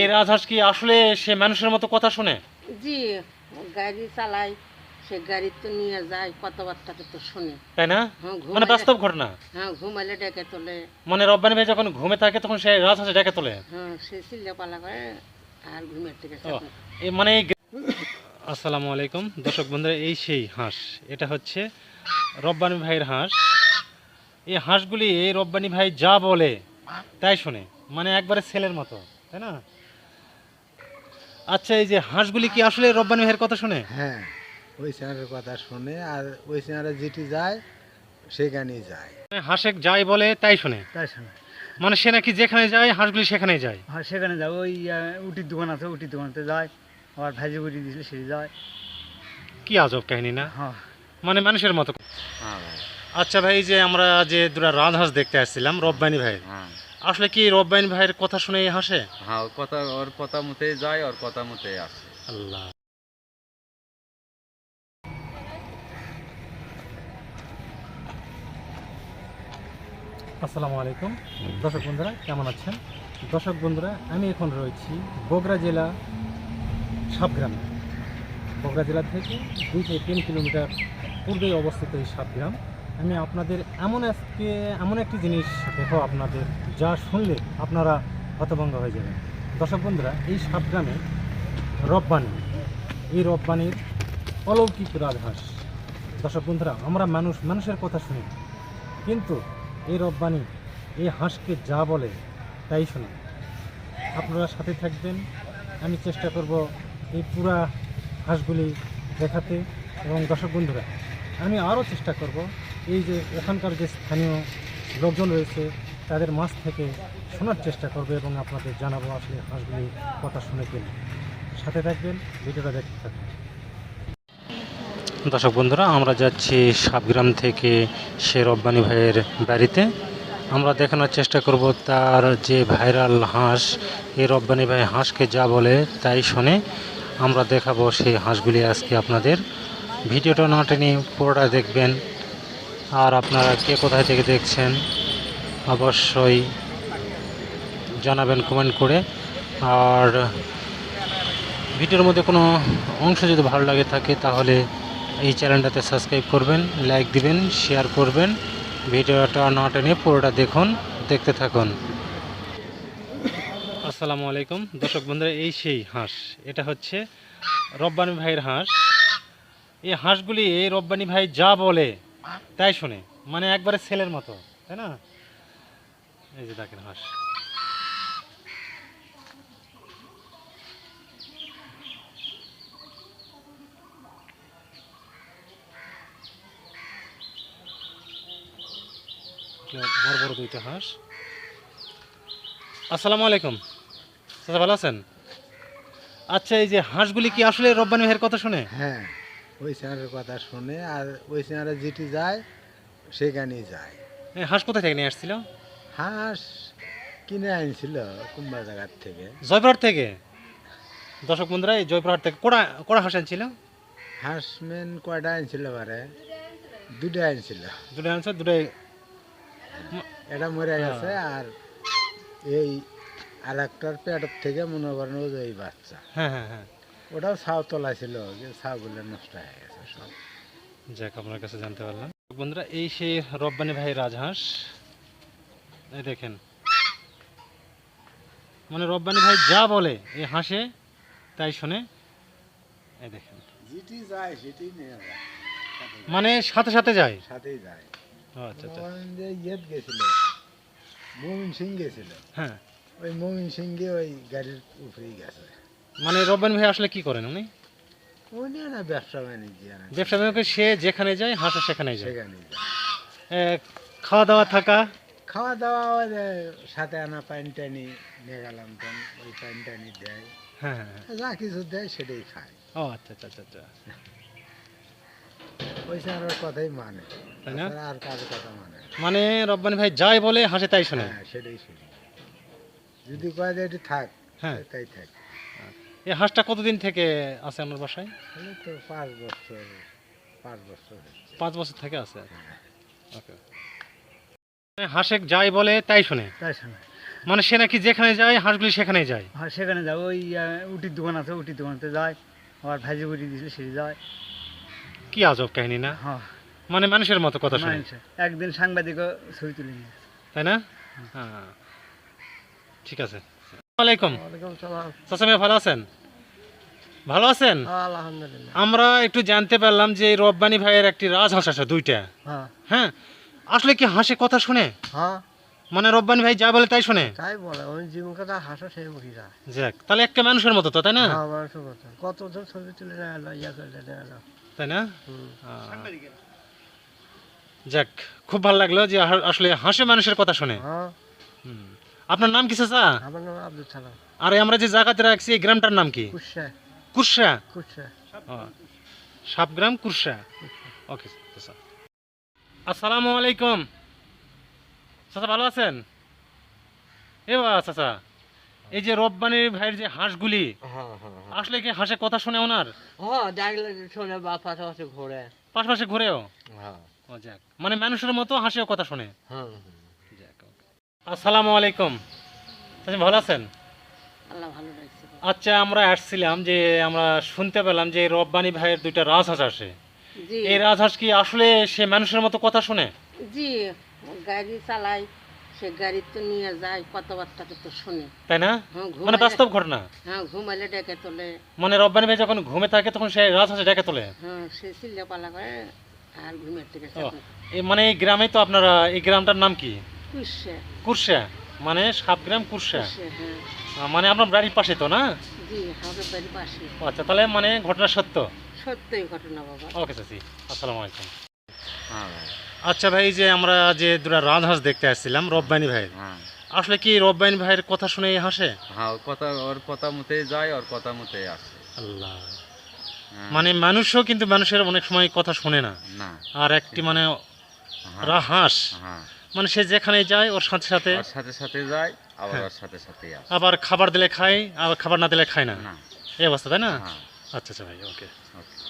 এই রাজহাঁস কি আসলে সে মানুষের মতো কথা শুনে? জি গাড়ি চালাই সে গাড়ি তো নিয়ে যায় কথাবার্তাকে তো শুনে। তাই না? হ্যাঁ মানে বাস্তব ঘটনা। হ্যাঁ ঘুমাইলে ডেকে তোলে। মানে রব্বানি ভাই যখন ঘুমে থাকে তখন সে রাজহাঁসে ডেকে তোলে। হ্যাঁ সে চিল্লা পালা করে আর ঘুমের থেকে মানে আসসালামু আলাইকুম। দর্শক বন্ধুরা এই সেই হাঁস। এটা হচ্ছে রব্বানি ভাইয়ের হাঁস। এই হাঁসগুলি এই রব্বানি ভাই যা বলে তাই শুনে। মানে একবারে ছেলের মতো তাই না? আচ্ছা এই যে হাঁসগুলি কি আসলে রব্বানি ভাইয়ের কথা শুনে? হ্যাঁ ওই চ্যানেলের কথা শুনে আর ওই চ্যানেলে যেটি যায় সেখানেই যায়। মানে হাঁসে যাই বলে তাই শুনে? তাই শোনা। মানে সে নাকি যেখানে যায় হাঁসগুলি সেখানে যায়? হ্যাঁ সেখানে যাও ওই আহ, উটির দোকান আছে উটির দোকানতে যায়। আবার ভাজি উটি দিয়েছিল সেটি যায়। কি আজব কাহিনী না? হ্যাঁ। মানে মানুষের মতো। আচ্ছা ভাই এই যে আমরা যে দুটা রাজহাঁস দেখতে আসছিলাম রব্বানি ভাই হ্যাঁ। আসলে কি রব্বানি ভাইয়ের কথা শুনে হাসে? হ্যাঁ ওর কথা ওর কথা মতেই যায় ওর কথা মতেই আসে। আল্লাহ। আসসালামু আলাইকুম। দর্শক বন্ধুরা কেমন আছেন? দর্শক বন্ধুরা আমি এখন রয়েছি বগুড়া জেলা সাবগ্রামে বগুড়া জেলা থেকে দুই থেকে তিন কিলোমিটার পূর্বে অবস্থিত এই সাবগ্রাম আমি আপনাদের এমন আজকে এমন একটি জিনিস দেখো আপনাদের, যা শুনলে আপনারা হতভঙ্গ হয়ে যাবেন। দর্শক বন্ধুরা, এই সাবগ্রামে রব্বানি, এই রব্বানির অলৌকিক রাজহাঁস। দর্শক বন্ধুরা, আমরা মানুষ, মানুষের কথা শুনি, কিন্তু এই রব্বানি, এই হাঁসকে যা বলে, তাই শুনে। আপনারা সাথে থাকবেন। আমি চেষ্টা করব এই পুরা হাঁসগুলি দেখাতে। এবং দর্শক বন্ধুরা, আমি আরও চেষ্টা করব এই যে এখানকার যে স্থানীয় লোকজন রয়েছে, তাদের মাছ থেকে শোনার চেষ্টা করবে এবং আপনাদের জানাব আসলে হাঁসগুলি কথা শুনে কিনা সাথে থাকবেন, ভিডিওটা দেখতে থাকবেন দর্শক বন্ধুরা, আমরা যাচ্ছি সাবগ্রাম থেকে সে রব্বানি ভাইয়ের বাড়িতে। আমরা দেখানোর চেষ্টা করব তার যে ভাইরাল হাঁস, এই রব্বানি ভাই হাঁসকে যা বলে তাই শুনে আমরা দেখাবো সেই হাঁসগুলি আজকে আপনাদের। ভিডিওটা না টেনে পুরোটা দেখবেন। আর আপনারা কে কোথায় থেকে দেখছেন, অবশ্যই জানাবেন কমেন্ট করে। আর ভিডিওর মধ্যে কোনো অংশ যদি ভালো লাগে থাকে, তাহলে এই চ্যানেলটাতে সাবস্ক্রাইব করবেন লাইক দিবেন শেয়ার করবেন। ভিডিওটা না টেনে পুরোটা দেখুন, দেখতে থাকুন। আসসালামু আলাইকুম। দর্শক বন্ধুরা, এই সেই হাঁস। এটা হচ্ছে রব্বানি ভাইয়ের হাঁস। এই হাঁসগুলি এই রব্বানি ভাই যা বলে তাই শুনে। মানে একবারে ছেলের মতো, তাই না? এই যে দেখেন হাঁস। বড় বড় দুইটা আসসালামু আলাইকুম। ভালো আছেন? আচ্ছা এই যে হাঁসগুলি কি আসলে রব্বানি ভাইয়ের কথা শুনে? হ্যাঁ। ওই চ্যানেলের কথা শুনে আর ওই চ্যানেলে যেটি যায় সেখানেই যায়। হাঁস কোথায় থেকে নিয়ে আসছিল? হাঁস কিনে আনছিল কুম্বা জায়গার থেকে। জয়পুরহাট থেকে? দর্শক বন্ধুরা এই জয়পুরহাট থেকে কোড়া কোড়া হাঁস আনছিল? হাঁস মেন কয়টা আনছিল বারে? দুটো আনছিল। দুটো আনছে দুটোই এটা মরে গেছে আর এই আর একটার পেটের থেকে মনে করেন ওই বাচ্চা। হ্যাঁ হ্যাঁ হ্যাঁ। ওটাও ছাও তোলা ছিল নষ্ট হয়ে গেছে সব। যাক আপনার কাছে জানতে পারলাম। বন্ধুরা এই সেই রব্বানি ভাই রাজহাঁস এই দেখেন। মানে রব্বানি ভাই যা বলে এই হাসে তাই শুনে। এই দেখেন। যেটি যায় সেটি মানে সাথে সাথে যায়? সাথেই যায়। আচ্ছা আচ্ছা। ইয়েত গেছিল মমিন সিং গেছিল হ্যাঁ। ওই মমিন সিংকে ওই গাড়ির উপরেই গেছে। মানে রব্বানি ভাই আসলে কি করেন উনি? উনি না ব্যবসা বাণিজ্য ব্যবসা বাণিজ্য সে যেখানে যায় হাঁসে সেখানেই যায়। সেখানেই যায়। খাওয়া দাওয়া থাকা? খাওয়া দাওয়া সাথে আনা পানি টানি নিয়ে গেলাম ওই পানি টানি দেয়। হ্যাঁ হ্যাঁ হ্যাঁ। যা কিছু দেয় সেটাই খায়। ও আচ্ছা আচ্ছা আচ্ছা আচ্ছা। স্যারের কথাই মানে? আর কারোর কথা মানে মানে রব্বানি ভাই যাই বলে হাসে তাই শোনে হ্যাঁ সেটাই শুনি যদি কয় যে এটি থাক হ্যাঁ। তাই থাক। এই হাঁসটা কতদিন থেকে আছে আমার বাসায়? পাঁচ বছর পাঁচ বছর পাঁচ বছর থেকে আছে? ওকে হাঁসে যাই বলে তাই শুনে? তাই শোনা। মানে সে নাকি যেখানে যায় হাঁসগুলি সেখানেই যায়? হ্যাঁ সেখানে যায়। ওই উটির দোকান আছে উটির দোকানতে যায়। আবার ভাজি বুড়ি দিয়েছিল সে যায়। কি আজব কাহিনী না? হ্যাঁ। মানে মানুষের মতো কথা শুনে। একদিন সাংবাদিকও ছবি তুলে নিয়ে তাই না? হ্যাঁ। ঠিক আছে। ওয়ালাইকুম চাচা ভালো আছেন? ভালো আছেন? আমরা একটু জানতে পারলাম যে রব্বানি ভাইয়ের একটি রাজহাঁস আছে দুইটা। হ্যাঁ। হ্যাঁ? আসলে কি হাসে কথা শুনে? হ্যাঁ। মানে রব্বানি ভাই যা বলে তাই শুনে? তাই বলে ওই জীবনকে তার হাসো সেই মুখী যাক তাহলে একটা মানুষের মতো তো তাই না? হ্যাঁ মানুষের কথা কতজন ছবি তুলে ইয়া করে তাই না? যাক খুব ভালো লাগল যে আসলে হাসে মানুষের কথা শুনে। হ্যাঁ। হুম। আপনার নাম কি চাচা? আমার নাম আব্দুল সালাম। আর আমরা যে জায়গাতে রাখছি এই গ্রামটার নাম কি? কুরসা কুৎসা ও, সাবগ্রাম কুরসা ওকে চাচা। আসসালামু আলাইকুম। চাচা ভালো আছেন? এ বা চাচা এই যে রব্বানি ভাইয়ের যে হাঁসগুলি হ্যাঁ হ্যাঁ আসলে কি হাঁসে কথা শুনে ওনার? হ্যাঁ শোনে বা পাশাপাশি ঘোরে। পাশাপাশি ঘুরেও? হ্যাঁ। যাক মানে মানুষের মতো হাসিও কথা শুনে। হ্যাঁ। আসসালামু আলাইকুম। ভালো আছেন? আল্লাহ ভালো রাখছে আচ্ছা আমরা আসছিলাম যে আমরা শুনতে পেলাম যে রব্বানি ভাইয়ের দুইটা রাজহাঁস আসে। জি। এই রাজহাঁস কি আসলে সে মানুষের মতো কথা শুনে? জি গাড়ি চালায় সে গাড়ি তো নিয়ে যায় কথাবার্তা তো শোনে। তাই না? হ্যাঁ মানে বাস্তব ঘটনা। হ্যাঁ ঘুমাইলে ডেকে তোলে। মানে রব্বানি ভাই যখন ঘুমে থাকে তখন সে রাজহাঁসে ডেকে তোলে? হ্যাঁ সে চিল্লা পালা করে আর ঘুমের থেকে এই মানে এই গ্রামে তো আপনারা এই গ্রামটার নাম কি? কুরসা। মানে সাবগ্রাম কুরসা? হ্যাঁ। মানে আপনার বাড়ির পাশে তো না? আচ্ছা তাহলে মানে ঘটনা সত্য? সত্যই ঘটনা বাবা। ওকে চাচি। আসসালামু আলাইকুম। হ্যাঁ আচ্ছা ভাই যে আমরা যে দুটা রাজহাঁস দেখতে আসছিলাম রব্বানি ভাইয়ের। হ্যাঁ। আসলে কি রব্বানি ভাইয়ের কথা শুনে হাসে? হ্যাঁ ওর কথা ওর কথা মতেই যায় ওর কথা মতেই আসে। আল্লাহ। মানে মানুষও কিন্তু মানুষের অনেক সময় কথা শুনে না। আর একটি মানে রা- হাঁস হ্যাঁ। মানে সে যেখানে যায় ওর সাথে সাথে সাথে সাথে যায় আবার হ্যাঁ। ওর সাথে আসে। আবার খাবার দিলে খায় আবার খাবার না দিলে খায় না। না। এই অবস্থা তাই না? হ্যাঁ। আচ্ছা আচ্ছা ভাই ওকে। ওকে।